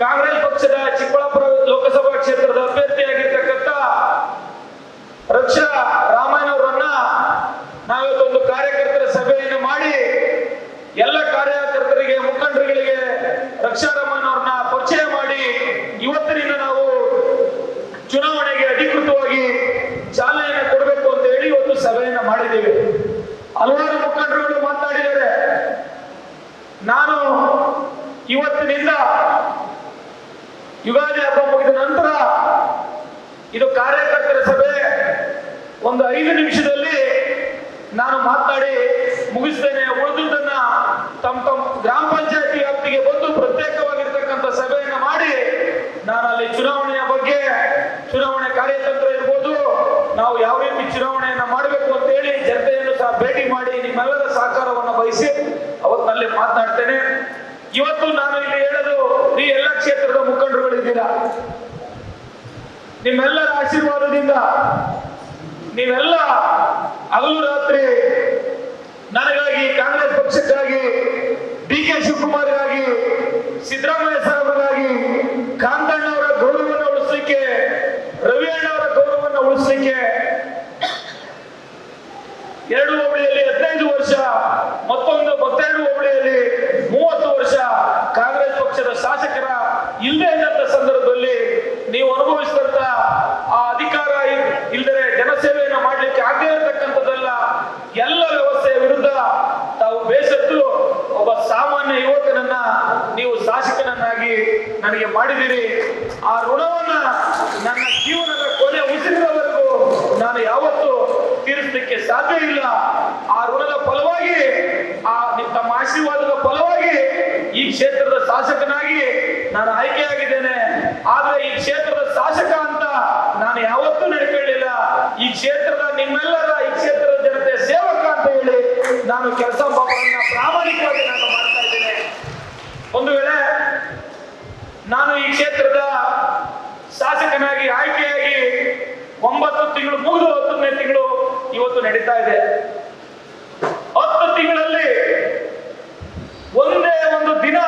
ಕಾಂಗ್ರೆಸ್ ಪಕ್ಷದ ಚಿಕ್ಕಬಳ್ಳಾಪುರ ಲೋಕಸಭಾ ಕ್ಷೇತ್ರದ ಅಭ್ಯರ್ಥಿಯಾಗಿರ್ತಕ್ಕಂಥ ರಕ್ಷಾ ರಾಮಯ್ಯನವರನ್ನ ನಾವಿವತ್ತೊಂದು ಕಾರ್ಯಕರ್ತರ ಸಭೆಯನ್ನು ಮಾಡಿ ಎಲ್ಲ ಕಾರ್ಯಕರ್ತರಿಗೆ, ಮುಖಂಡರುಗಳಿಗೆ ರಕ್ಷಾ ರಾಮಯ್ಯನವ್ರನ್ನ ಪರಿಚಯ ಮಾಡಿ ಇವತ್ತಿನಿಂದ ನಾವು ಚುನಾವಣೆಗೆ ಅಧಿಕೃತವಾಗಿ ಚಾಲನೆಯನ್ನು ಕೊಡಬೇಕು ಅಂತ ಹೇಳಿ ಇವತ್ತು ಸಭೆಯನ್ನು ಮಾಡಿದ್ದೇವೆ. ಹಲವಾರು ಮುಖಂಡರುಗಳು ಮಾತನಾಡಿದ್ದಾರೆ ನಾನು ಇವತ್ತಿನಿಂದ ಯುಗಾದಿ ಹಬ್ಬ ಮುಗಿದ ನಂತರ ಇದು ಕಾರ್ಯಕರ್ತರ ಸಭೆ. ಒಂದು ಐದು ನಿಮಿಷದಲ್ಲಿ ನಾನು ಮಾತನಾಡಿ ಮುಗಿಸ್ತೇನೆ. ಉಳಿದುದನ್ನ ತಮ್ಮ ತಮ್ಮ ಗ್ರಾಮ ಪಂಚಾಯತಿ ವ್ಯಾಪ್ತಿಗೆ ಬಂದು ಪ್ರತ್ಯೇಕವಾಗಿರ್ತಕ್ಕಂಥ ಸಭೆಯನ್ನ ಮಾಡಿ ನಾನು ಅಲ್ಲಿ ಚುನಾವಣೆಯ ಬಗ್ಗೆ ಚುನಾವಣೆ ಕಾರ್ಯತಂತ್ರ ಇರ್ಬೋದು, ನಾವು ಯಾವ ರೀತಿ ಚುನಾವಣೆಯನ್ನ ಮಾಡಬೇಕು ಅಂತ ಹೇಳಿ ಜನತೆಯನ್ನು ಸಹ ಭೇಟಿ ಮಾಡಿ ನಿಮ್ಮೆಲ್ಲರ ಸಹಕಾರವನ್ನು ಬಯಸಿ ಅವತ್ತಿನಲ್ಲಿ ಮಾತನಾಡ್ತೇನೆ ಇವತ್ತು ನಾನು ಇಲ್ಲಿ ಕ್ಷೇತ್ರದ ಮುಖಂಡರುಗಳಿದ್ದೀರಾ ನಿಮ್ಮೆಲ್ಲರ ಆಶೀರ್ವಾದದಿಂದ, ನೀವೆಲ್ಲ ಹಗಲು ರಾತ್ರಿ ನನಗಾಗಿ ಕಾಂಗ್ರೆಸ್ ಪಕ್ಷಕ್ಕಾಗಿ ಡಿ ಕೆ ಶಿವಕುಮಾರ್ಗಾಗಿ, ಸಿದ್ದರಾಮಯ್ಯ ಸಾಹೇಬರಿಗಾಗಿ ಕಾಂತಣ್ಣವರ ಗೌರವವನ್ನು ಉಳಿಸಲಿಕ್ಕೆ ರವಿ ಅಣ್ಣವರ ಗೌರವವನ್ನು ಉಳಿಸಲಿಕ್ಕೆ ಎರಡು ಹೋಬಳಿಯಲ್ಲಿ ಹದಿನೈದು ವರ್ಷ, ಮತ್ತೊಂದು ಮತ್ತೆರಡು ಹೋಬಳಿಯಲ್ಲಿ ಮೂವತ್ತು ವರ್ಷ ಕಾಂಗ್ರೆಸ್ ಪಕ್ಷದ ಶಾಸಕರ ಇಲ್ಲದೆ ಇದ್ದಂತ ಸಂದರ್ಭದಲ್ಲಿ ನೀವು ಅನುಭವಿಸಿದಂತ ಆ ಅಧಿಕಾರ ಇಲ್ಲದೆ ಜನಸೇವೆಯನ್ನು ಮಾಡಲಿಕ್ಕೆ ಆಗದೇ ಇರತಕ್ಕಂಥದ್ದೆಲ್ಲ, ಎಲ್ಲ ವ್ಯವಸ್ಥೆಯ ವಿರುದ್ಧ ತಾವು ಬೇಸತ್ತು ಒಬ್ಬ ಸಾಮಾನ್ಯ ಯುವಕನನ್ನ ನೀವು ಶಾಸಕನನ್ನಾಗಿ ನನಗೆ ಮಾಡಿದಿರಿ ಆ ಋಣವನ್ನ ನನ್ನ ಜೀವನದ ಕೊನೆ ಉಸಿರಿನವರೆಗೂ ನಾನು ಯಾವತ್ತೂ ತೀರಿಸಲಿಕ್ಕೆ ಸಾಧ್ಯ ಇಲ್ಲ. ಆ ಋಣದ ಫಲವಾಗಿ ಆ ನಿಮ್ಮ ತಮ್ಮ ಆಶೀರ್ವಾದದ ಫಲವಾಗಿ ಈ ಕ್ಷೇತ್ರದ ಶಾಸಕನಾಗಿ ನಾನು ಆಯ್ಕೆಯಾಗಿದ್ದೇನೆ. ಆದ್ರೆ ಈ ಕ್ಷೇತ್ರದ ಶಾಸಕ ಅಂತ ನಾನು ಯಾವತ್ತೂ ನಡ್ಕೊಳ್ಳಿಲ್ಲ ಈ ಕ್ಷೇತ್ರದ ನಿಮ್ಮೆಲ್ಲರ, ಈ ಕ್ಷೇತ್ರದ ಜನತೆ ಸೇವಕ ಅಂತ ಹೇಳಿ ನಾನು ಕೆಲಸ ಪ್ರಾಮಾಣಿಕವಾಗಿ ನಾನು ಮಾಡ್ತಾ ಇದ್ದೇನೆ. ಒಂದು ವೇಳೆ ನಾನು ಈ ಕ್ಷೇತ್ರದ ಶಾಸಕನಾಗಿ ಆಯ್ಕೆಯಾಗಿ ಒಂಬತ್ತು ತಿಂಗಳು, ಮೂರು ಹತ್ತನೇ ತಿಂಗಳು ಇವತ್ತು ನಡೀತಾ ಇದೆ ಹತ್ತು ತಿಂಗಳಲ್ಲಿ ಒಂದೇ ಒಂದು ದಿನ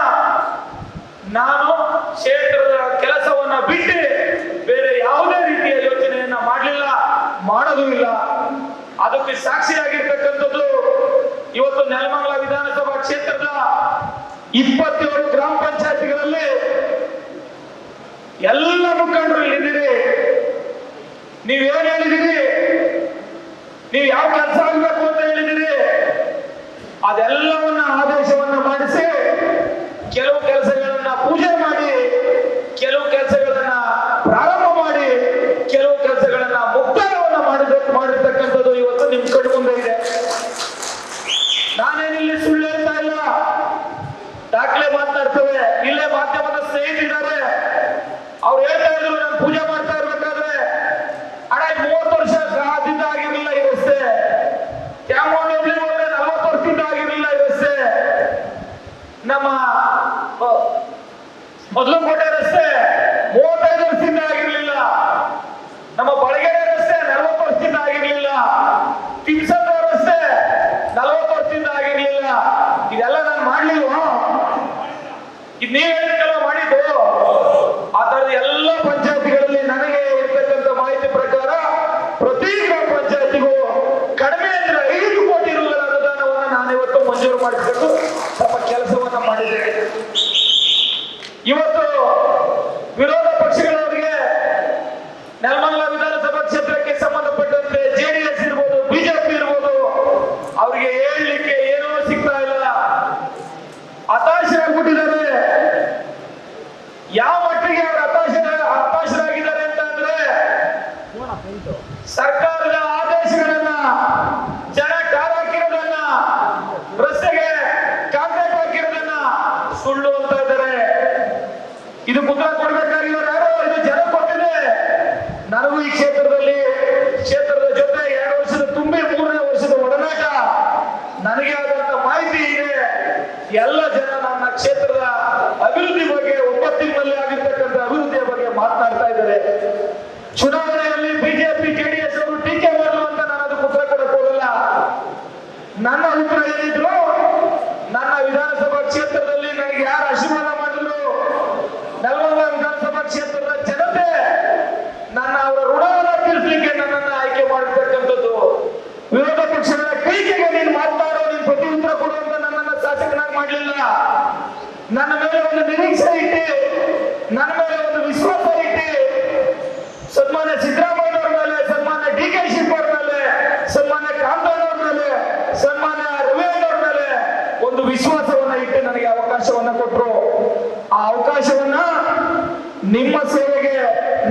ನಾನು ಕ್ಷೇತ್ರದ ಕೆಲಸವನ್ನ ಬಿಟ್ಟು ಬೇರೆ ಯಾವುದೇ ರೀತಿಯ ಯೋಚನೆಯನ್ನ ಮಾಡಲಿಲ್ಲ ಮಾಡೋದು ಇಲ್ಲ ಅದಕ್ಕೆ ಸಾಕ್ಷಿಯಾಗಿರ್ತಕ್ಕಂಥದ್ದು ಇವತ್ತು ನೆಲಮಂಗಲ ವಿಧಾನಸಭಾ ಕ್ಷೇತ್ರದ ಇಪ್ಪತ್ತೇಳು ಗ್ರಾಮ ಪಂಚಾಯತಿಗಳಲ್ಲಿ ಎಲ್ಲ ಮುಖಂಡರು ಇಲ್ಲಿದ್ದೀರಿ ನೀವೇನ್ ಹೇಳಿದಿರಿ ನೀವು ಯಾವ ಕೆಲಸ ಆಗ್ಬೇಕು ಅಂತ ಹೇಳಿದಿರಿ ಅದೆಲ್ಲವನ್ನ ಆದೇಶವನ್ನ ಮಾಡಿಸಿ ಕೆಲವು ಕೆಲಸಗಳನ್ನ ಪೂಜೆ ಮಾಡಿ ಕೆಲವು ಕೆಲಸಗಳನ್ನ ಪ್ರಾರಂಭ ಮಾಡಿ ಕೆಲವು ಕೆಲಸಗಳನ್ನ ಮುಕ್ತಾಯವನ್ನ ಮಾಡಿದ ಮಾಡಿರ್ತಕ್ಕಂಥದ್ದು ಇವತ್ತು ನಿಮ್ ಕಡೆ ಮುಂದೆ ಇದೆ ನಾನೇನಿಲ್ಲಿ ಸುಳ್ಳು ಹೇಳ್ತಾ ಇಲ್ಲ ದಾಖಲೆ ಮಾತನಾಡ್ತೇವೆ ಇಲ್ಲೇ ಮಾಧ್ಯಮದ ಸ್ನೇಹಿತರಿದ್ದಾರೆ ಅವ್ರು ಹೇಳ್ತಾ ಇದ್ರು ನಾನು ಪೂಜೆ ಮಾಡ್ತಾ ಇರ್ಬೇಕಾದ್ರೆ ಅಣ್ಣ ಇದು ಮೂವತ್ತು ವರ್ಷ ಆದಿಂದ ಆಗಿರ್ಲಿಲ್ಲ ಈ ರಸ್ತೆ ತ್ಯಾಮೋಳಿ ಹೋಗ್ಲಿ ಹೋದ್ರೆ ನಲವತ್ತು ವರ್ಷದಿಂದ ಆಗಿರ್ಲಿಲ್ಲ ಈ ರಸ್ತೆ ನಮ್ಮ ಮೊದಲಕೋಟೆ ರಸ್ತೆ ಮೂವತ್ತೈದು ವರ್ಷದಿಂದ ಆಗಿರ್ಲಿಲ್ಲ ನಮ್ಮ ಬಳಗೆರೆ ರಸ್ತೆ ನಲವತ್ತು ವರ್ಷದಿಂದ ಆಗಿರ್ಲಿಲ್ಲ ತಿಮ್ಸಂದ್ರ ರಸ್ತೆ ನಲವತ್ತು ವರ್ಷದಿಂದ ಆಗಿರ್ಲಿಲ್ಲ ಇದೆಲ್ಲ ನಾನು ಮಾಡ್ಲಿಲ್ವಾ ಇದು ನೀವ್ ಹೇಳಿದ್ರಲ್ಲ ಮಾಡಿದ್ದು ಆ ತರದ ಎಲ್ಲ ಪಂಚಾಯತಿಗಳಲ್ಲಿ ನನಗೆ ಇರ್ತಕ್ಕಂಥ ಮಾಹಿತಿ ಪ್ರಕಾರ ಪ್ರತಿ ಗ್ರಾಮ ಪಂಚಾಯತಿಗೂ ಕಡಿಮೆ ಅಂದ್ರೆ ಐದು ಕೋಟಿ ರೂಪಾಯಿಗಳ ಅನುದಾನವನ್ನ ನಾನು ಇವತ್ತು ಮಂಜೂರು ಮಾಡಿಕೊಂಡು ತಮ್ಮ ಕೆಲಸವನ್ನ ಮಾಡಿದ್ದೇನೆ ಇವತ್ತು ವಿರೋಧ ಪಕ್ಷಗಳವರಿಗೆ ನೆಲಮಂಗಲ ವಿಧಾನಸಭಾ ಕ್ಷೇತ್ರಕ್ಕೆ ಸಂಬಂಧಪಟ್ಟಂತೆ ಜೆಡಿಎಸ್ ಇರ್ಬೋದು ಬಿಜೆಪಿ ಇರ್ಬೋದು ಅವರಿಗೆ ಹೇಳಲಿಕ್ಕೆ ಏನೂ ಸಿಗ್ತಾ ಇಲ್ಲ ಹತಾಶೆ ಆಗ್ಬಿಟ್ಟಿದ್ದಾರೆ ಯಾವ ಮಟ್ಟಿಗೆ ಅವರು ಹತಾಶ ಹತಾಶರಾಗಿದ್ದಾರೆ ಅಂತ ಅಂದ್ರೆ ಸರ್ಕಾರದ ಆದೇಶಗಳನ್ನ ಜನ ಟಾರ್ ಹಾಕಿರೋದನ್ನ ರಸ್ತೆಗೆ ಕಾಂಕ್ರೀಟ್ ಹಾಕಿರೋದನ್ನ ಸುಳ್ಳು ಅಂತ ಇದ್ದಾರೆ ಇದು ಮುದ್ರ ಕೊಡ್ಬೇಕಾಗಿರೋರು ಯಾರು ಇದು ಜನ ಕೊಟ್ಟಿದೆ ನನಗೂ ಈ ಕ್ಷೇತ್ರದಲ್ಲಿ ಕ್ಷೇತ್ರದ ಜೊತೆ ಎರಡು ವರ್ಷದ ತುಂಬಿ ಮೂರನೇ ವರ್ಷದ ಒಡನಾಟ ನನಗೆ ಆದಂತ ಮಾಹಿತಿ ಇದೆ ಎಲ್ಲ ಜನ ನನ್ನ ಕ್ಷೇತ್ರದ ಅಭಿವೃದ್ಧಿ ಬಗ್ಗೆ ಒಂಬತ್ತು ತಿಂಗಳಲ್ಲಿ ಆಗಿರ್ತಕ್ಕಂಥ ಅಭಿವೃದ್ಧಿಯ ಬಗ್ಗೆ ಮಾತನಾಡ್ತಾ ಇದ್ದಾರೆ ಚುನಾವಣೆಯಲ್ಲಿ ಬಿಜೆಪಿ ಜೆಡಿಎಸ್ ಅವರು ಟೀಕೆ ಮಾಡಲು ಅಂತ ನಾನು ಅದಕ್ಕೆ ಉತ್ತರ ಕೊಡಕ್ ಹೋಗಲ್ಲ ನನ್ನ ಉತ್ತರ ಏನಿದ್ರು ನನ್ನ ವಿಧಾನಸಭಾ ಕ್ಷೇತ್ರದಲ್ಲಿ ನನಗೆ ಯಾರು ಆಶೀರ್ವಾದ ಮಾಡಿದ್ರು ನಲವತ್ತು ಕ್ಷೇತ್ರದ ಜನತೆ ನನ್ನ ಅವರ ಋಣವನ್ನು ತೀರಿಸಲಿಕ್ಕೆ ನನ್ನನ್ನು ಆಯ್ಕೆ ಮಾಡಿರ್ತಕ್ಕಂಥದ್ದು ವಿರೋಧ ಪಕ್ಷಗಳ ಟೀಕೆಗೆ ನೀನು ಮಾತನಾಡೋ ನೀನು ಪ್ರತಿ ಉತ್ತರ ಕೊಡುವಂತ ನನ್ನನ್ನು ಶಾಸಕನಾಗಿ ಮಾಡಲಿಲ್ಲ ನನ್ನ ಮೇಲೆ ಒಂದು ನಿರೀಕ್ಷೆ ಇಟ್ಟು, ನನ್ನ ಮೇಲೆ ಒಂದು ವಿಶ್ವಾಸ ಇಟ್ಟು, ಸನ್ಮಾನ್ಯ ಸಿದ್ದರಾಮಯ್ಯನವರ ಮೇಲೆ, ಸನ್ಮಾನ್ಯ ಡಿ ಕೆ ಶಿವಕುಮಾರ್ ಮೇಲೆ, ಸನ್ಮಾನ್ಯ ಕಾಮರಾಜ್ ಮೇಲೆ, ಸನ್ಮಾನ್ಯ ರವೀಂದ್ರ ಮೇಲೆ ಒಂದು ವಿಶ್ವಾಸವನ್ನ ಇಟ್ಟು ನನಗೆ ಅವಕಾಶವನ್ನ ಕೊಟ್ಟರು ಆ ಅವಕಾಶವನ್ನ ನಿಮ್ಮ ಸೇವೆಗೆ,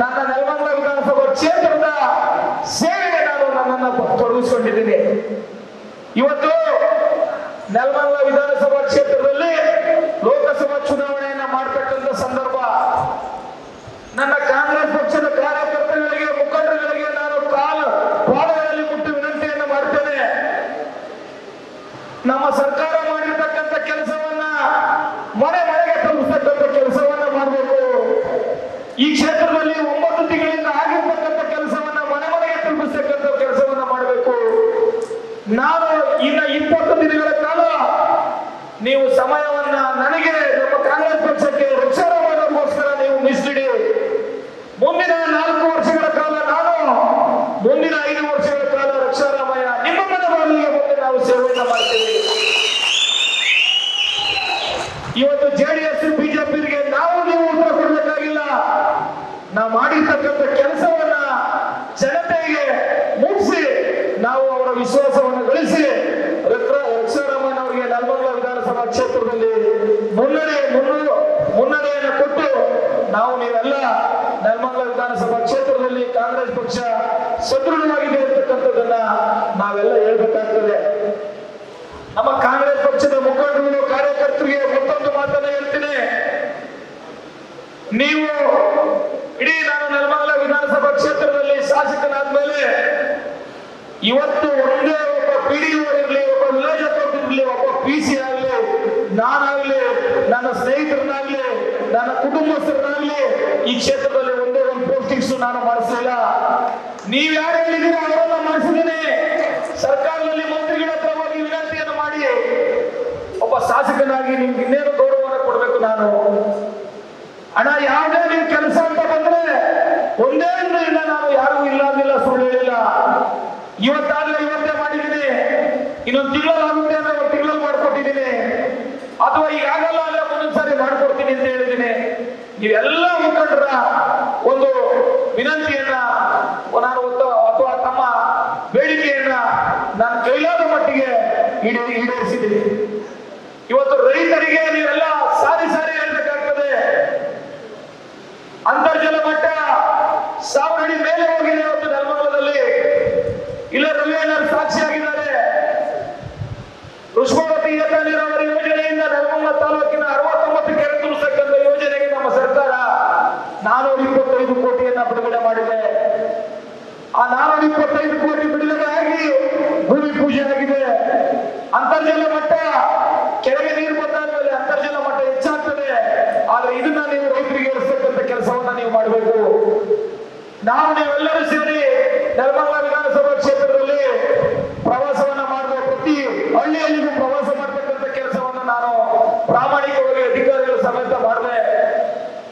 ನನ್ನ ನೆಲಮಂಗಲ ವಿಧಾನಸಭಾ ಕ್ಷೇತ್ರದ ಸೇವೆಗೆ ನಾನು ನನ್ನನ್ನು ತೊಡಗಿಸಿಕೊಂಡಿದ್ದೀನಿ. ಇವತ್ತು ನೆಲಮಂಗಲ ವಿಧಾನಸಭಾ ಕ್ಷೇತ್ರದಲ್ಲಿ ಲೋಕಸಭಾ ಚುನಾವಣೆಯನ್ನ ಮಾಡ್ತಕ್ಕಂಥ ಸಂದರ್ಭ ನನ್ನ ಕಾಂಗ್ರೆಸ್ ಪಕ್ಷದ ಕಾರ್ಯಕರ್ತಗಳಿಗೆ ಮುಖಂಡರುಗಳಿಗೆ ನಾನು ಕಾಲ ಪಾದಗಳಲ್ಲಿ ಮುಟ್ಟು ವಿನಂತಿಯನ್ನು ಮಾಡ್ತೇನೆ ನಮ್ಮ ಸರ್ಕಾರ ಮಾಡಿರ್ತಕ್ಕಂಥ ಕೆಲಸವನ್ನ ಮನೆ ಮನೆಗೆ ತಲುಪಿಸ್ತಕ್ಕಂಥ ಕೆಲಸವನ್ನ ಮಾಡಬೇಕು ಈ ಕ್ಷೇತ್ರದಲ್ಲಿ ಒಂಬತ್ತು ತಿಂಗಳಿಂದ ಆಗಿರ್ತಕ್ಕಂಥ ಕೆಲಸವನ್ನ ಮನೆ ಮನೆಗೆ ತಲುಪಿಸ್ತಕ್ಕಂಥ ಕೆಲಸವನ್ನ ಮಾಡಬೇಕು ನಾನು ಇನ್ನ ಇಪ್ಪತ್ತು ದಿನಗಳ ಕಾಲ ನೀವು ಸಮಯವನ್ನ ನನಗೆ ನಮ್ಮ ಕಾಂಗ್ರೆಸ್ ಪಕ್ಷಕ್ಕೆ ವೃಕ್ಷಾರೋಪಣಕ್ಕೋಸ್ಕರ ನೀವು ಮೀಸಲಿಡಿ. ಮುಂದಿನ ನಾಲ್ಕು ವರ್ಷಗಳ ಕಾಲ ನಾನು, ಮುಂದಿನ ಐದು ವರ್ಷಗಳ ಕಾಲ ರಕ್ಷಾರಾಮಯ ನಿಮ್ಮ ಮನೆ ಬಂದು ನಾವು ಸೇವೆಯನ್ನು ಮಾಡ್ತೀವಿ. ಇವತ್ತು ಜೆಡಿಎಸ್, ಬಿಜೆಪಿಗೆ ನಾವು ನೀವು ಉತ್ತರ ಕೊಡಬೇಕಾಗಿಲ್ಲ. ನಾವು ಮಾಡಿರ್ತಕ್ಕಂಥ ಕೆಲಸವನ್ನ ಜನತೆಗೆ ಮುಗಿಸಿ ನಾವು ಅವರ ವಿಶ್ವಾಸವನ್ನು ಕ್ಷೇತ್ರದಲ್ಲಿ ಮುನ್ನಡೆ ಮುನ್ನು ಮುನ್ನಡೆಯನ್ನು ಕೊಟ್ಟು ನಾವು ನೀವೆಲ್ಲ ನೆಲಮಂಗಲ ವಿಧಾನಸಭಾ ಕ್ಷೇತ್ರದಲ್ಲಿ ಕಾಂಗ್ರೆಸ್ ಪಕ್ಷ ಸದೃಢವಾಗಿದೆ ಅಂತಕ್ಕಂಥದ್ದನ್ನ ನಾವೆಲ್ಲ ಹೇಳ್ಬೇಕಾಗ್ತದೆ. ನಮ್ಮ ಕಾಂಗ್ರೆಸ್ ಪಕ್ಷದ ಮುಖಂಡರು, ಕಾರ್ಯಕರ್ತರಿಗೆ ಮತ್ತೊಂದು ಮಾತನ್ನ ಹೇಳ್ತೀನಿ. ನೀವು ಇಡೀ ನಾನು ನೆಲಮಂಗಲ ವಿಧಾನಸಭಾ ಕ್ಷೇತ್ರದಲ್ಲಿ ಶಾಸಕನಾದ್ಮೇಲೆ ಇವತ್ತು ಒಂದೇ ಒಬ್ಬ ಪಿಡಿಒ ನಾನಾಗ್ಲಿ, ನನ್ನ ಸ್ನೇಹಿತರನ್ನಾಗಲಿ, ನನ್ನ ಕುಟುಂಬಸ್ಥರನ್ನಾಗ್ಲಿ, ಈ ಕ್ಷೇತ್ರದಲ್ಲಿ ಒಂದೇ ಒಂದು ಪೋಸ್ಟಿಂಗ್ಸ್ ನಾನು ಮಾಡಿಸಲಿಲ್ಲ ನೀವ್ ಯಾರು ಹೇಳಿದೀರಿ ಅವರನ್ನ ಮಾಡಿಸಿದ್ದೀನಿ. ಸರ್ಕಾರದಲ್ಲಿ ಮಂತ್ರಿಗಳ ಹೋಗಿ ವಿನಂತಿಯನ್ನು ಮಾಡಿ. ಒಬ್ಬ ಶಾಸಕನಾಗಿ ನಿಮ್ಗೆ ಇನ್ನೇನು ಗೌರವವನ್ನು ಕೊಡಬೇಕು ನಾನು? ಹಣ ಯಾವುದೇ ನೀವು ಕೆಲಸ ಅಂತ ಬಂದ್ರೆ ಒಂದೇ ಇಲ್ಲ ನಾನು ಯಾರಿಗೂ ಇಲ್ಲ ಅಂದಿಲ್ಲ ಸುಳ್ಳು ಹೇಳಿಲ್ಲ. ಇವತ್ತಾಗ್ಲೇ ಇವತ್ತೇ ಮಾಡಿದ್ದೀನಿ. ಇನ್ನೊಂದು ತಿಂಗಳಾಗುತ್ತೆ ಅಂದ್ರೆ ಒಂದು ತಿಂಗಳಲ್ಲಿ ಮಾಡ್ಕೊಟ್ಟಿದ್ದೀನಿ ಅಥವಾ ಈಗ ಆಗಲ್ಲ ಅಂದ್ರೆ ಮುಂದಿನ ಸಾರಿ ಮಾಡ್ಕೊಡ್ತೀನಿ ಅಂತ ಹೇಳಿದ್ದೀನಿ. ನೀವೆಲ್ಲ ಮುಖಂಡರ ಒಂದು ವಿನಂತಿಯನ್ನ ನಾನು ಒತ್ತ- ಅಥವಾ ತಮ್ಮ ಬೇಡಿಕೆಯನ್ನ ನಾನು ಕೈಲಾದ ಮಟ್ಟಿಗೆ ಈಡೇ ಈಡೇರಿಸಿದ್ದೀನಿ ಇವತ್ತು ರೈತರಿಗೆ ನೀವೆಲ್ಲ ಸಾರಿ ಸಾರಿ ಹೇಳ್ಬೇಕಾಗ್ತದೆ ಅಂತರ್ಜಲ ಮಟ್ಟ ಸಾವಿರ ಅಡಿ ಮೇಲೆ ಹೋಗಿದೆ ಇವತ್ತು ನೆಲಮಂಗಲದಲ್ಲಿ ಇಲ್ಲ ರವಿಯಣ್ಣರು ಸಾಕ್ಷಿಯಾಗಿದ್ದಾರೆ ಪುಷ್ಪಾವತಿ ಏತ ನೀರಾವರಿ ಯೋಜನೆಯಿಂದ ನೆಲಮಂಗಲ ತಾಲೂಕಿನ ಅರವತ್ತೊಂಬತ್ತು ಕೆರೆ ತುಂಬಿಸತಕ್ಕಂಥ ಯೋಜನೆಗೆ ನಮ್ಮ ಸರ್ಕಾರ ನಾನೂರ ಇಪ್ಪತ್ತೈದು ಕೋಟಿಯನ್ನ ಬಿಡುಗಡೆ ಮಾಡಿದೆ ಆ ನಾನೂರ ಇಪ್ಪತ್ತೈದು ಕೋಟಿ ಬಿಡುಗಡೆ ಆಗಿ ಭೂಮಿ ಪೂಜೆ ಆಗಿದೆ ಅಂತರ್ಜಲ ಮಟ್ಟ ಕೆರೆಗೆ ನೀರು ಬಂದಾದ್ಮೇಲೆ ಅಂತರ್ಜಲ ಮಟ್ಟ ಹೆಚ್ಚಾಗ್ತದೆ ಆದ್ರೆ ಇದನ್ನ ನೀವು ರೈತರಿಗೆ ಇಳಿಸ್ತಕ್ಕಂಥ ಕೆಲಸವನ್ನ ನೀವು ಮಾಡಬೇಕು ನಾವು ನೀವೆಲ್ಲರೂ ಸೇರಿ ನೆಲಮಂಗಲ ವಿಧಾನಸಭಾ ಕ್ಷೇತ್ರದಲ್ಲಿ ಪ್ರವಾಸವನ್ನ ಮಾಡುವ ಪ್ರತಿ ಹಳ್ಳಿಯಲ್ಲಿಗೂ ಪ್ರವಾಸ ಮಾಡತಕ್ಕಂಥ ಕೆಲಸವನ್ನ ನಾನು ಪ್ರಾಮಾಣಿಕವಾಗಿ ಅಧಿಕಾರಿಗಳ ಸಮೇತ ಮಾಡಿದೆ.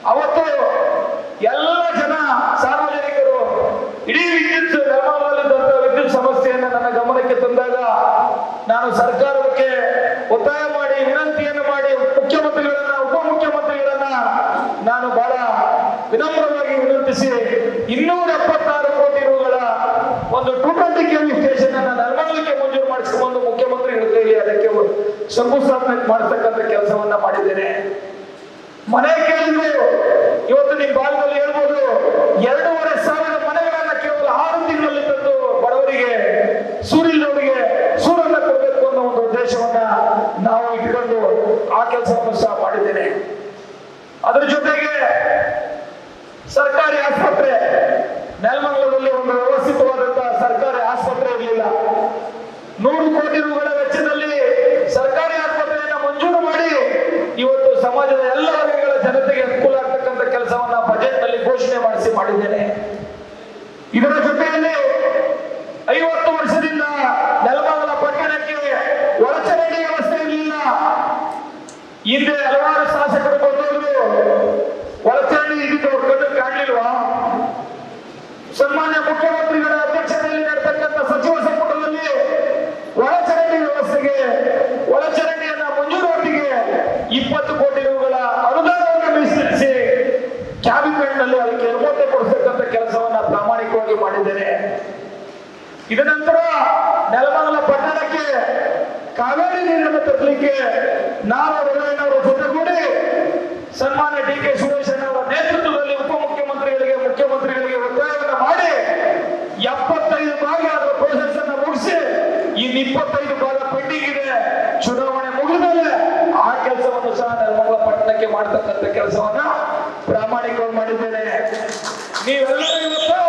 ಅವತ್ತು ಎಲ್ಲ ಜನ ಸಾರ್ವಜನಿಕರು ಇಡೀ ವಿದ್ಯುತ್ ನೆಲಮಂಗಲದಲ್ಲಿದ್ದಂಥ ವಿದ್ಯುತ್ ಸಮಸ್ಯೆಯನ್ನು ನನ್ನ ಗಮನಕ್ಕೆ ತಂದಾಗ ನಾನು ಸರ್ಕಾರಕ್ಕೆ ಒತ್ತಾಯ ಮಾಡಿ ವಿನಂತಿಯನ್ನು ಮಾಡಿ ಮುಖ್ಯಮಂತ್ರಿಗಳನ್ನ ಉಪಮುಖ್ಯಮಂತ್ರಿಗಳನ್ನ ನಾನು ಬಹಳ ವಿನಮ್ರವಾಗಿ ವಿನಂತಿಸಿ ಇನ್ನೂರ ಎಪ್ಪತ್ತಾರು ಕೋಟಿ ರೂಗಳ ಒಂದು ಟೂ ಟ್ವೆಂಟಿ ಕೆವಿ ಸ್ಟೇಷನ್ ಅನ್ನ ನೆಲಮಂಗಲಕ್ಕೆ ಮಂಜೂರು ಮಾಡಿಸಿಕೊಂಡು ಮುಖ್ಯಮಂತ್ರಿ ಕೈಲಿ ಅದಕ್ಕೆ ಶಂಕುಸ್ಥಾಪನೆ ಮಾಡತಕ್ಕಂಥ ಕೆಲಸವನ್ನ ಮಾಡಿದ್ದೇನೆ. ಮನೆ ಕೇಳಿದ್ರು, ಇವತ್ತು ನಿಮ್ ಭಾಗದಲ್ಲಿ ಹೇಳ್ಬೋದು, ಎರಡೂವರೆ ಸಾವಿರ ಮನೆಗಳನ್ನ ಕೇವಲ ಆರು ತಿಂಗಳಲ್ಲಿ ತಂದು ಬಡವರಿಗೆ ಸೂರ್ಯನವರಿಗೆ ಸೂರನ್ನ ಕೊಡಬೇಕು ಅನ್ನೋ ಒಂದು ಉದ್ದೇಶವನ್ನ ನಾವು ಇಟ್ಕೊಂಡು ಆ ಕೆಲಸವನ್ನು ಸಹ ಮಾಡಿದ್ದೇನೆ. ಅದರ ಜೊತೆಗೆ ಸರ್ಕಾರಿ ಆಸ್ಪತ್ರೆ, ನೆಲಮಂಗಲದಲ್ಲಿ ಒಂದು ವ್ಯವಸ್ಥಿತವಾದಂತಹ ಸರ್ಕಾರಿ ಆಸ್ಪತ್ರೆ ಇರಲಿಲ್ಲ. ನೂರು ಕೋಟಿ ರೂಪಾಯಿ ವೆಚ್ಚದಲ್ಲಿ ಸರ್ಕಾರಿ ಆಸ್ಪತ್ರೆಯನ್ನು ಮಂಜೂರು ಮಾಡಿ ಇವತ್ತು ಸಮಾಜದ ಎಲ್ಲ ವರ್ಗಗಳ ಜನತೆಗೆ ಅನುಕೂಲ ಆಗ್ತಕ್ಕಂಥ ಕೆಲಸವನ್ನ ಬಜೆಟ್ನಲ್ಲಿ ಘೋಷಣೆ ಮಾಡಿಸಿ ಮಾಡಿದ್ದೇನೆ. ಇದರ ಜೊತೆಯಲ್ಲಿ ಐವತ್ತು ವರ್ಷದಿಂದ ನೆಲಮಂಗಲ ಪಟ್ಟಣಕ್ಕೆ ಒಳಚರಂಡಿ ವ್ಯವಸ್ಥೆ ಇರಲಿಲ್ಲ. ಹಿಂದೆ ಹಲವಾರು ಶಾಸಕರು ಬಂದವರು ಒಳಚರಂಡಿ ಇದ್ದಿದ್ದು ಅವ್ರ ಸನ್ಮಾನ್ಯ ಮುಖ್ಯಮಂತ್ರಿಗಳ ಅಧ್ಯಕ್ಷತೆಯಲ್ಲಿ ನಡೆತಕ್ಕಂಥ ಸಚಿವ ಸಂಪುಟದಲ್ಲಿ ಒಳಚರಂಡಿ ವ್ಯವಸ್ಥೆಗೆ, ಒಳಚರಂಡಿಯನ್ನ ಮಂಜೂರಾತಿಗೆ ಇಪ್ಪತ್ತು ಕೋಟಿ ರೂಗಳ ಅನುದಾನವನ್ನು ಮೀಸಲಿರಿಸಿ ಕ್ಯಾಬಿನೆಟ್ನಲ್ಲಿ ಅದಕ್ಕೆ ಅನುಮತಿ ಕೊಡಿಸತಕ್ಕಂಥ ಕೆಲಸವನ್ನ ಪ್ರಾಮಾಣಿಕವಾಗಿ ಮಾಡಿದ್ದೇನೆ. ಇದರ ನಂತರ ನೆಲಮಂಗಲ ಪಟ್ಟಣಕ್ಕೆ ಕಾವೇರಿ ನೀರನ್ನು ತರಲಿಕ್ಕೆ ನಾವು ರವೀಣ್ಣವರ ಜೊತೆಗೂಡಿ ಸನ್ಮಾನ್ಯ ಡಿ ಕೆ ಸುರೇಶ್ ಅವರ ನೇತೃತ್ವದಲ್ಲಿ ಉಪಮುಖ್ಯಮಂತ್ರಿಗಳಿಗೆ ಮುಖ್ಯಮಂತ್ರಿಗಳಿಗೆ ಒತ್ತಾಯವನ್ನು ಮಾಡಿ ಎಪ್ಪತ್ತೈದು ಭಾಗ ಅದರ ಪ್ರೋಸೆಸ್ ಅನ್ನು ಮುಗಿಸಿ ಇನ್ನು ಇಪ್ಪತ್ತೈದು ಭಾಗ ಪೆಂಡಿಂಗ್ ಇದೆ ಚುನಾವಣೆ ಮುಗಿದ ಆ ಕೆಲಸವನ್ನು ಸಹ ನೆಲಮಂಗಲ ಪಟ್ಟಣಕ್ಕೆ ಮಾಡತಕ್ಕಂಥ ಕೆಲಸವನ್ನ ಪ್ರಾಮಾಣಿಕವಾಗಿ ಮಾಡಿದ್ದೇನೆ. ನೀವೆಲ್ಲರೂ ಇವತ್ತು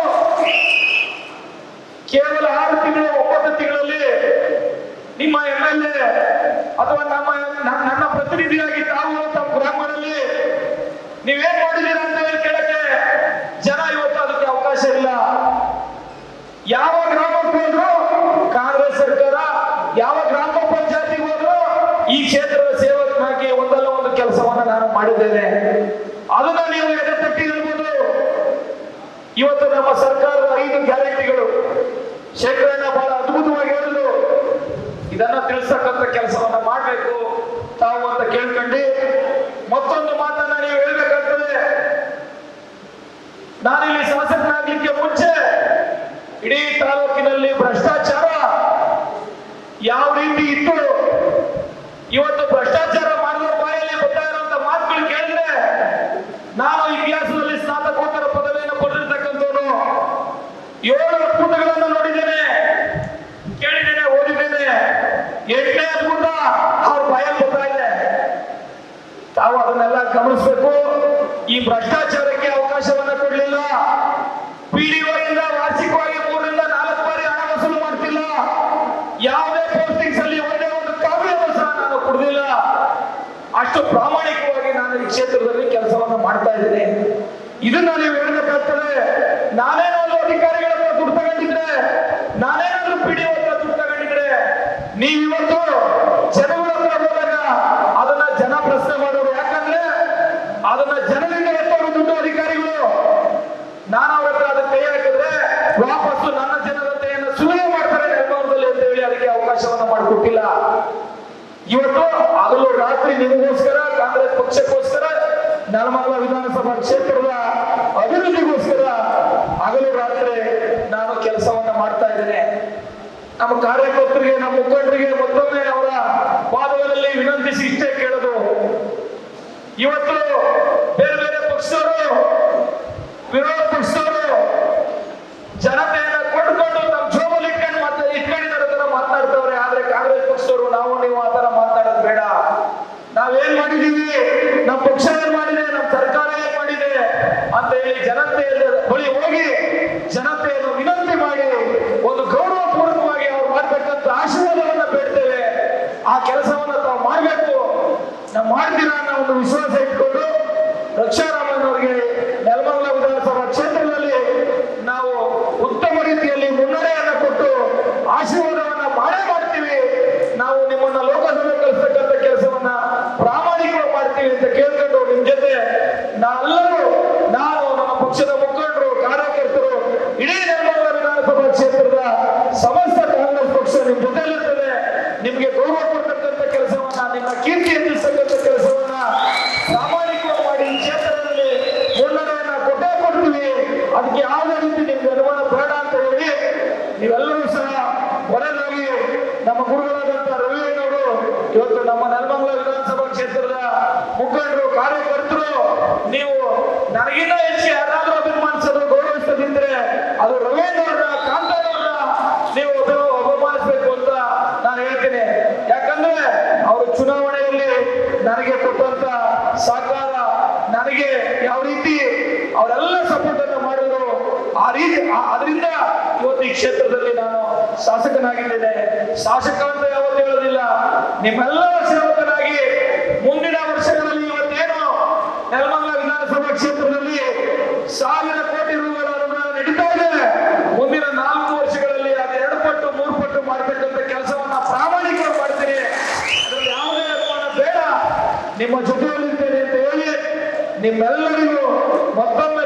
ಕೇವಲ ಆರು ತಿಂಗಳು ಒಂಬತ್ತು ತಿಂಗಳಲ್ಲಿ ನಿಮ್ಮ ಎಂ ಎಲ್ ಎ ಅಥವಾ ನಮ್ಮ ನನ್ನ ಪ್ರತಿನಿಧಿಯಾಗಿ ತಾವು ತಮ್ಮ ಗ್ರಾಮಗಳಲ್ಲಿ ನೀವೇನ್ ಮಾಡಿದ್ದೀರಾ ಅಂತ ಹೇಳಿ ಕೇಳಕ್ಕೆ ಜನ ಇವತ್ತು ಅದಕ್ಕೆ ಅವಕಾಶ ಇಲ್ಲ. ಯಾವ ಮಾಡಿದ್ದೇನೆ ಅದನ್ನ ನೀವು ತಟ್ಟಿ ಇವತ್ತು ನಮ್ಮ ಸರ್ಕಾರದ ಐದು ಗ್ಯಾರಂಟಿಗಳು. ಶೇಖರಣ್ಣ ಬಹಳ ಅದ್ಭುತವಾಗಿ ಹೇಳಿದ್ರು. ಇದನ್ನ ತಿಳಿಸತಕ್ಕಂಥ ಕೆಲಸವನ್ನ ಮಾಡಬೇಕು. ತಾವು ಅಂತ ಕೇಳ್ಕೊಂಡು ಮತ್ತೊಂದು ಮಾತನ್ನ ನೀವು ಹೇಳ್ಬೇಕಾಗ್ತದೆ. ನಾನಿಲ್ಲಿ ಶಾಸಕನಾಗ್ಲಿಕ್ಕೆ ಮುಂಚೆ ಇಡೀ ತಾಲೂಕಿನಲ್ಲಿ ಭ್ರಷ್ಟಾಚಾರ ಯಾವ ರೀತಿ ಇತ್ತು ಭ್ರಷ್ಟಾಚಾರಕ್ಕೆ ಅವಕಾಶವನ್ನ ಕೊಡಲಿಲ್ಲ. ಪಿಡಿಒಯಿಂದ ವಾರ್ಷಿಕವಾಗಿ ಮೂರರಿಂದ ನಾಲ್ಕು ಬಾರಿ ಹಣ ವಸೂಲು ಮಾಡ್ತಿಲ್ಲ. ಯಾವುದೇ ಪೋಸ್ಟಿಂಗ್ಸ್ ಅಲ್ಲಿ ಒಂದೇ ಒಂದು ಕಾವ್ಯವನ್ನು ಸಹ ನಾನು ಕೊಡಲಿಲ್ಲ ಅಷ್ಟು ಪ್ರಾಮಾಣಿಕವಾಗಿ ನಾನು ಈ ಕ್ಷೇತ್ರದಲ್ಲಿ ಕೆಲಸವನ್ನು ಮಾಡ್ತಾ ಇದ್ದೇನೆ. ಇದನ್ನ ನೀವು ಹೇಳ್ಬೇಕಾಗ್ತದೆ ನಾನೇನಾದ್ರೂ ಅಧಿಕಾರಿಗಳನ್ನ ದುಡ್ಡು ತಗೊಂಡಿದ್ರೆ ನಾನೇನಾದ್ರೂ ಪಿಡಿಒ ಹತ್ರ ದುಡ್ಡು ತಗೊಂಡಿದ್ರೆ ನೀವಿವತ್ತು ಜನಗಳ ಹತ್ರ ಹೋದಾಗ ಅದನ್ನ ಜನ ಪ್ರಶ್ನೆ ಮಾಡೋರು ಯಾಕಂದ್ರೆ ಅದನ್ನ ಜನರಿಂದ ಎತ್ತೋರು ದುಡ್ಡು ಅಧಿಕಾರಿಗಳು ನಾನು ಅವ್ರ ಹತ್ರ ಅದಕ್ಕೆ ಕೈ ಹಾಕಿದ್ರೆ ವಾಪಸ್ಸು ನನ್ನ ಜನರತೆಯನ್ನು ಸುಲಿಗೆ ಮಾಡ್ತಾರೆ ನಿರ್ಮಾಣದಲ್ಲಿ ಅಂತ ಹೇಳಿ ಅದಕ್ಕೆ ಅವಕಾಶವನ್ನ ಮಾಡಿಕೊಟ್ಟಿಲ್ಲ ಇವತ್ತು ಹಗಲು ರಾತ್ರಿ ನಿಮಗೋಸ್ಕರ ಕಾಂಗ್ರೆಸ್ ಪಕ್ಷಕ್ಕೋಸ್ಕರ ನೆಲಮಂಗಲ ವಿಧಾನಸಭಾ ಕ್ಷೇತ್ರದ ಅಭಿವೃದ್ಧಿಗೋಸ್ಕರ ಹಗಲು ರಾತ್ರಿ ನಾನು ಕೆಲಸವನ್ನ ಮಾಡ್ತಾ ಇದ್ದೇನೆ. ನಮ್ಮ ಕಾರ್ಯಕರ್ತರಿಗೆ, ನಮ್ಮ ಮುಖಂಡರಿಗೆ ಮತ್ತೊಮ್ಮೆ ಅವರ ಪಾದಗಳಲ್ಲಿ ವಿನಂತಿಸಿ ಇಷ್ಟೇ ಕೇಳೋದು. ಇವತ್ತು ಬೇರೆ ಬೇರೆ ಪಕ್ಷದವರು ವಿರೋಧ ಪಕ್ಷದವರು ಜನತೆಯನ್ನ ಕೊಂಡ್ಕೊಂಡು ನಮ್ಮ ಜೋಬಲ್ಲಿ ಇಟ್ಕೊಂಡು ಮತ್ತೆ ಇಟ್ಕೊಂಡಿದ್ದಾರೆ ತರ ಮಾತನಾಡ್ತವ್ರೆ ಆದ್ರೆ ಕಾಂಗ್ರೆಸ್ ಪಕ್ಷದವರು ನಾವು ನೀವು ಆ ತರ ಮಾತನಾಡೋದು ಬೇಡ ನಾವೇನ್ ಮಾಡಿದೀವಿ ನಮ್ಮ ಪಕ್ಷ ಏನ್ ಮಾಡಿದೆ ನಮ್ಮ ಸರ್ಕಾರ ಏನ್ ಮಾಡಿದೆ ಅಂತ ಹೇಳಿ ಜನತೆ ಬಳಿ ಹೋಗಿ ಜನತೆಯನ್ನು ವಿನಂತಿ ಮಾಡಿ ಒಂದು ಗೌರವ ಪೂರ್ವಕವಾಗಿ ಅವ್ರು ಮಾಡ್ಬೇಕಂತ ಆಶೀರ್ವಾದವನ್ನ ಬೇಡ್ತೇವೆ. ಆ ಕೆಲಸವನ್ನ ತಾವು ಮಾಡ್ಬೇಕು. ನಾವು ಮಾಡ್ತೀರಾ ಅನ್ನೋ ಒಂದು ವಿಶ್ವಾಸ ಇಟ್ಕೊಂಡು ರಕ್ಷಾರಾಮನ್ ಅವರಿಗೆ ನೆಲಮಂಗಲ ವಿಧಾನಸಭಾ ಕ್ಷೇತ್ರದಲ್ಲಿ ನಾವು ಉತ್ತಮ ರೀತಿಯಲ್ಲಿ ಮುನ್ನಡೆಯನ್ನ ಕೊಟ್ಟು ಆಶೀರ್ವಾದವನ್ನ ಮಾಡೇ ಮಾಡ್ತೀವಿ ನಾವು ನಿಮ್ಮನ್ನ ಲೋಕಸಭೆ ಕಳಿಸ್ತಕ್ಕಂಥ ಕೆಲಸವನ್ನ ಪ್ರಾಮಾಣಿಕವಾಗಿ ಮಾಡ್ತೀವಿ ಅಂತ ಕೇಳ್ಕೊಂಡು ನಿಮ್ ಜೊತೆ ನಾವೆಲ್ಲರೂ ನಾವು ನಮ್ಮ ಪಕ್ಷದ ಮುಖಂಡರು ಕಾರ್ಯಕರ್ತರು ಇಡೀ ನೆಲಮಂಗಲ ವಿಧಾನಸಭಾ ಕ್ಷೇತ್ರದ ಸಮಸ್ತ ಕಾಂಗ್ರೆಸ್ ಪಕ್ಷ ನಿಮ್ ಜೊತೆಲಿರ್ತದೆ ನಿಮ್ಗೆ ಗೌರವ ಕೊಡ್ತಕ್ಕಂಥ ಕೆಲಸವನ್ನ ನಿಮ್ಮ ಕೀರ್ತಿ ಹೆಚ್ಚಿಸ್ತಕ್ಕಂಥ ಕೆಲಸವನ್ನ ಪ್ರಾಮಾಣಿಕವಾಗಿ ಮಾಡಿ ಈ ಕ್ಷೇತ್ರದಲ್ಲಿ ಮುನ್ನಡೆಯನ್ನ ಕೊಟ್ಟೇ ಕೊಡ್ತೀವಿ ಅದಕ್ಕೆ ಯಾವುದೇ ರೀತಿ ನಿಮ್ಗೆ ಅನುಮಾನ ಬೇಡ ಅಂತ ಹೇಳಿ ನೀವೆಲ್ಲರೂ ಸಹ ಕೊನೆಯದಾಗಿ ನಮ್ಮ ಗುರುಗಳಾದಂತ ರವಿ ಅವರು ಇವತ್ತು ನಮ್ಮ ನೆಲಮಂಗಲ ವಿಧಾನಸಭಾ ಕ್ಷೇತ್ರದ ಮುಖಂಡರು ಕಾರ್ಯಕರ್ತರು, ನೀವು ನನಗಿಂತ ಹೆಚ್ಚು ಯಾರಾದ್ರೂ ಅಭಿಮಾನಿಸೋದು ಗೌರವಿಸದಿದ್ರೆ ಅದು ರವೀಂದ್ರ ಕಾಂತರವ್ರ ನೀವು ಅಭಿಮಾನಿಸಬೇಕು ಅಂತ ನಾನು ಹೇಳ್ತೀನಿ. ಯಾಕಂದ್ರೆ ಅವರು ಚುನಾವಣೆಯಲ್ಲಿ ನನಗೆ ಕೊಟ್ಟಂತ ಸಹಕಾರ ನನಗೆ ಯಾವ ರೀತಿ ಅವರೆಲ್ಲ ಸಪೋರ್ಟ್ ಅನ್ನು ಮಾಡಿದ್ರು, ಆ ರೀತಿ ಅದರಿಂದ ಇವತ್ತು ಈ ಕ್ಷೇತ್ರದಲ್ಲಿ ನಾನು ಶಾಸಕನಾಗಿದ್ದೇನೆ. ಶಾಸಕ ಅಂತ ಯಾವತ್ತೂ ಹೇಳೋದಿಲ್ಲ. ನಿಮ್ಮೆಲ್ಲರ ಮಾಡ್ತೀನಿ ಅದ್ರಲ್ಲಿ ಯಾವುದೇ ಅನುಮಾನ ಬೇಡ ನಿಮ್ಮ ಜೊತೆಯಲ್ಲಿರ್ತೇನೆ ಅಂತ ಹೇಳಿ ನಿಮ್ಮೆಲ್ಲರಿಗೂ ಮತ್ತೊಮ್ಮೆ ತಮ್ಮ ಪಾದಗಳಲ್ಲಿ ಹೃದಯಪೂರ್ವಕವಾದಂತ